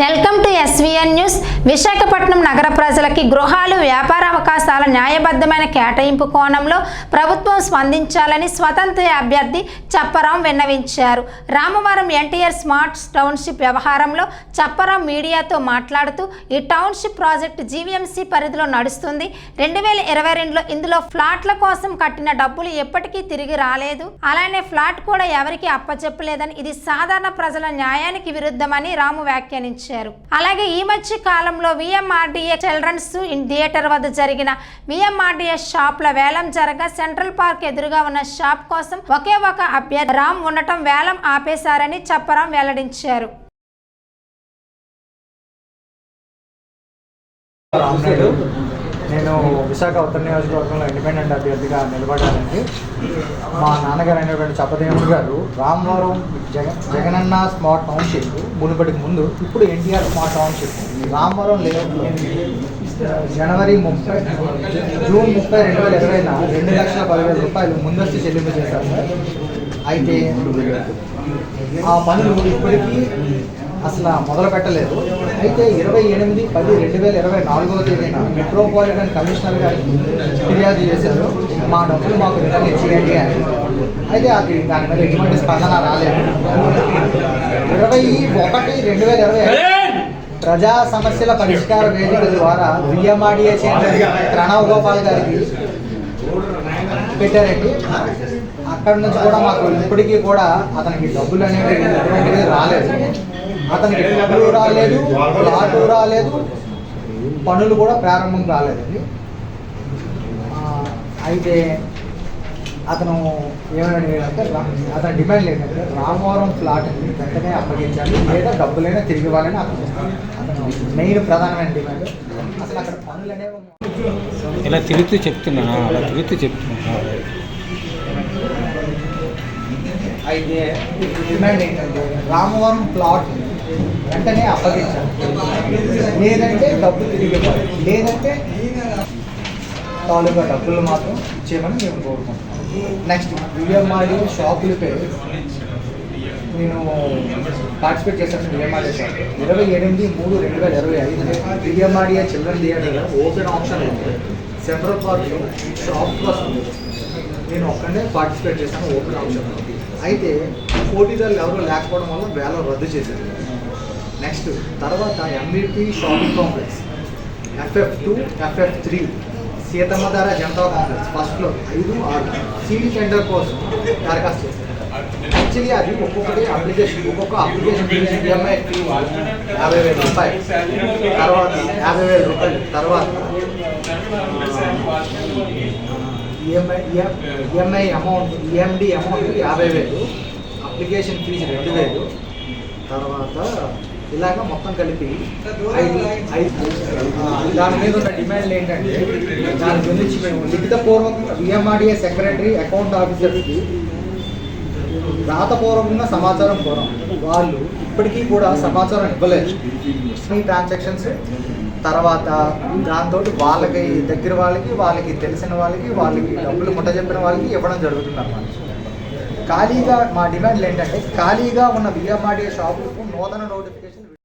Welcome to SVN news. Visakhapatnam నగర ప్రజలకి గృహాలు వ్యాపార అవకాశాల న్యాయబద్ధమైన కేటాయింపు కోణంలో ప్రభుత్వం స్పందించాలని స్వతంత్ర అభ్యర్థి చప్పరాం విన్నవించారు. రామవరం ఎన్టీఆర్ స్మార్ట్ టౌన్షిప్ వ్యవహారంలో చప్పరాం మీడియాతో మాట్లాడుతూ ఈ టౌన్షిప్ ప్రాజెక్టు జీవీఎంసీ పరిధిలో నడుస్తుంది. రెండు వేల ఇరవై రెండులో ఇందులో ఫ్లాట్ల కోసం కట్టిన డబ్బులు ఎప్పటికీ తిరిగి రాలేదు. అలానే ఫ్లాట్ కూడా ఎవరికీ అప్పచెప్పలేదని ఇది సాధారణ ప్రజల న్యాయానికి విరుద్ధమని రాము వ్యాఖ్యానించారు. అలాగే ఈ మధ్య కాలంలో విఎంఆర్డీఏ చిల్డ్రన్స్ థియేటర్ వద్ద జరిగిన విఎంఆర్డీఏ షాప్ల వేలం జరగా సెంట్రల్ పార్క్ ఎదురుగా ఉన్న షాప్ కోసం ఒకే ఒక అభ్యర్థి రామ్ ఉండటం వేలం ఆపేశారని చప్పరాం వెల్లడించారు. నేను విశాఖ ఉత్తర నియోజకవర్గంలో ఇండిపెండెంట్ అభ్యర్థిగా నిలబడ్డానండి. మా నాన్నగారు అయినటువంటి చప్పదేవుడు గారు రామవరం జగ జగనన్న స్మార్ట్ టౌన్షిప్ మునుపటికి ముందు ఇప్పుడు NTR smart township. Ramavaram layout జనవరి ముప్పై జూన్ ముప్పై రెండు వేల ఇరవైన రెండు లక్షల పదివేల రూపాయలు ముందస్తు చెల్లింపు చేశారు సార్. అయితే ఆ పనులు ఇప్పటికీ అసలు మొదలు పెట్టలేదు అయితే ఇరవై ఎనిమిది పది రెండు వేల ఇరవై నాలుగవ తేదీన మెట్రోపాలిటన్ కమిషనర్ గారికి ఫిర్యాదు చేశారు. మా డబ్బులు మాకు రిటర్న్ ఇచ్చేయండి అని. అయితే అది దాని మీద ఎటువంటి స్పందన రాలేదు. ఇరవై ఒకటి రెండు వేల ఇరవై ప్రజా సమస్యల పరిష్కార వేదిక ద్వారా విఎంఆర్డిఏ చైర్మన్ ప్రణవ్ గోపాల్ గారికి పెట్టారండి. అక్కడ నుంచి కూడా మాకు ఇప్పటికీ కూడా అతనికి డబ్బులు అనేవి ఎటువంటివి రాలేదు. అతనికి డబ్బులు రాలేదు ప్లాటు రాలేదు పనులు కూడా ప్రారంభం కాలేదండి. అయితే అతను ఏమని అడిగాడంటే అతని డిమాండ్ ఏంటంటే రామవరం ఫ్లాట్ని వెంటనే అప్పగించాలి లేదా డబ్బులైనా తిరిగి ఇవ్వాలని అతను అతను మెయిన్ ప్రధానమైన డిమాండ్. అసలు అక్కడ పనులు అనేవి ఇలా తిరుగుతూ చెప్తున్నాను అలా తిరుగుతూ చెప్తున్నా అయితే డిమాండ్ ఏంటంటే రామవరం ప్లాట్ వెంటనే అప్పగించాలి. లేదంటే డబ్బు తిరిగి ఇవ్వాలి లేదంటే తాలూకా డబ్బులు మాత్రం ఇచ్చేయమని మేము కోరుకుంటున్నాం. నెక్స్ట్ విఎంఆర్డి షాపులపై నేను పార్టిసిపేట్ చేశారు డిఎంఆర్ఏ ఇరవై ఎనిమిది మూడు రెండు వేల ఇరవై ఐదు. DMRA children theatre open option ఉంది. సెంట్రల్ పార్క్లో షాప్ కోసం నేను ఒక్కడే పార్టిసిపేట్ చేశాను ఓపెన్ ఆప్షన్ అయితే పోటీదారులు ఎవరు లేకపోవడం వల్ల వేల రద్దు చేశారు. నెక్స్ట్ తర్వాత MBP shopping complex. FF two FF three Seethammadhara Janata complex ఫస్ట్లో ఐదు ఆరు. సీడీ టెండర్ కోసం దరఖాస్తు చేశారు. యాక్చువల్లీ అది ఒక్కొక్కటి అప్లికేషన్ ఒక్కొక్క అప్లికేషన్ ఫీజు ఈఎంఐ యాభై వేల రూపాయలు తర్వాత యాభై వేల రూపాయలు తర్వాత EMI EMI amount EMD amount యాభై వేలు అప్లికేషన్ ఫీజు రెండు వేలు తర్వాత ఇలాగ మొత్తం కలిపి ఐదు ఐదు దాని మీద ఉన్న డిమాండ్లు ఏంటంటే దాని గురించి మేము లిఖితపూర్వకంగా విఎంఆర్డిఏ సెక్రటరీ అకౌంట్ ఆఫీసర్స్కి రాతపూర్వకంగా సమాచారం కోరం. వాళ్ళు ఇప్పటికీ కూడా సమాచారం ఇవ్వలేదు. ఈ ట్రాన్సాక్షన్స్ తర్వాత దాంతో వాళ్ళకి దగ్గర వాళ్ళకి వాళ్ళకి తెలిసిన వాళ్ళకి వాళ్ళకి డబ్బులు ముట్ట చెప్పిన వాళ్ళకి ఇవ్వడం జరుగుతుంది అన్నమాట ఖాళీగా మా డిమాండ్లు ఏంటంటే ఖాళీగా ఉన్న విఎంఆర్డిఏ షాపులకు నూతన నోటిఫికేషన్